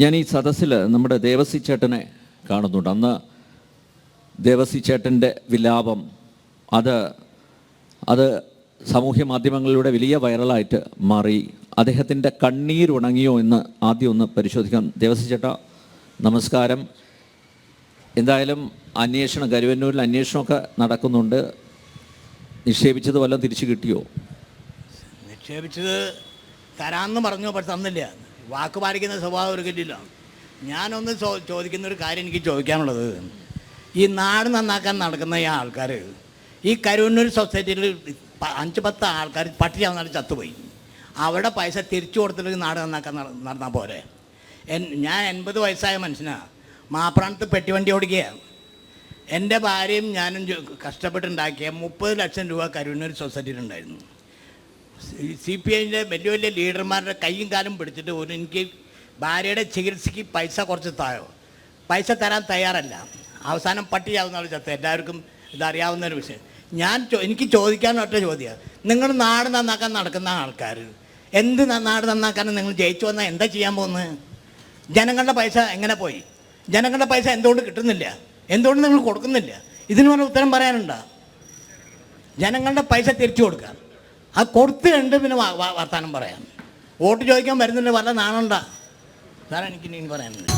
ഞാൻ ഈ സദസ്സിൽ നമ്മുടെ ദേവസി ചേട്ടനെ കാണുന്നുണ്ട്. അന്ന് ദേവസി ചേട്ടന്റെ വിലാപം അത് അത് സാമൂഹ്യ മാധ്യമങ്ങളിലൂടെ വലിയ വൈറലായിട്ട് മാറി. അദ്ദേഹത്തിന്റെ കണ്ണീരുണങ്ങിയോ എന്ന് ആദ്യം ഒന്ന് പരിശോധിക്കാം. ദേവസി ചേട്ടാ നമസ്കാരം. എന്തായാലും അന്വേഷണം കരുവന്നൂരിൽ അന്വേഷണമൊക്കെ നടക്കുന്നുണ്ട്. നിക്ഷേപിച്ചത് വല്ലതും തിരിച്ചു കിട്ടിയോ? നിക്ഷേപിച്ചത് തരാമെന്ന് പറഞ്ഞു പക്ഷെ തന്നില്ല. വാക്ക് പാലിക്കുന്ന സ്വഭാവം ഒരു കിട്ടില്ല ഞാനൊന്ന് ചോ ചോദിക്കുന്ന ഒരു കാര്യം എനിക്ക് ചോദിക്കാനുള്ളത്. ഈ നാട് നന്നാക്കാൻ നടക്കുന്ന ഈ ആൾക്കാർ ഈ കരുവന്നൂർ സൊസൈറ്റിയിൽ അഞ്ച് പത്ത് ആൾക്കാർ പട്ടിണി വന്നാലും ചത്തുപോയി. അവിടെ പൈസ തിരിച്ചു കൊടുത്തിട്ട് നാട് നന്നാക്കാൻ നട- നടന്നാൽ പോരെ. ഞാൻ എൺപത് വയസ്സായ മനുഷ്യനാണ് മാപ്രാണത്ത് പെട്ടിവണ്ടി ഓടിക്കുകയാണ് എന്റെ ഭാര്യയും ഞാനും കഷ്ടപ്പെട്ടുണ്ടാക്കിയ മുപ്പത് ലക്ഷം രൂപ കരുവന്നൂർ സൊസൈറ്റിയിലുണ്ടായിരുന്നു സി പി ഐന്റെ വലിയ വലിയ ലീഡർമാരുടെ കൈയും കാലും പിടിച്ചിട്ട് ഒരു എനിക്ക് ഭാര്യയുടെ ചികിത്സയ്ക്ക് പൈസ കുറച്ച് തായോ? പൈസ തരാൻ തയ്യാറല്ല. അവസാനം പട്ടിയാവുന്ന ആൾ ചത്ത. എല്ലാവർക്കും ഇതറിയാവുന്ന ഒരു വിഷയം. ഞാൻ എനിക്ക് ചോദിക്കാൻ ഒറ്റ ചോദ്യം. നിങ്ങൾ നാട് നന്നാക്കാൻ നടക്കുന്ന ആൾക്കാർ എന്ത് നാട് നന്നാക്കാനും നിങ്ങൾ ജയിച്ചു വന്നാൽ എന്താ ചെയ്യാൻ പോകുന്നത് ജനങ്ങളുടെ പൈസ എങ്ങനെ പോയി? ജനങ്ങളുടെ പൈസ എന്തുകൊണ്ട് കിട്ടുന്നില്ല? എന്തുകൊണ്ട് നിങ്ങൾ കൊടുക്കുന്നില്ല? ഇതിന് പറഞ്ഞ ഉത്തരം പറയാനുണ്ടോ? ജനങ്ങളുടെ പൈസ തിരിച്ചു കൊടുക്കുക. അത് കൊടുത്ത് കണ്ട് പിന്നെ വ- വ- വർത്താനം പറയാം. വോട്ട് ചോദിക്കാൻ വരുന്നുണ്ട് വല്ല നാണണ്ട? സാറെ എനിക്ക് ഇനി പറയാനുണ്ട്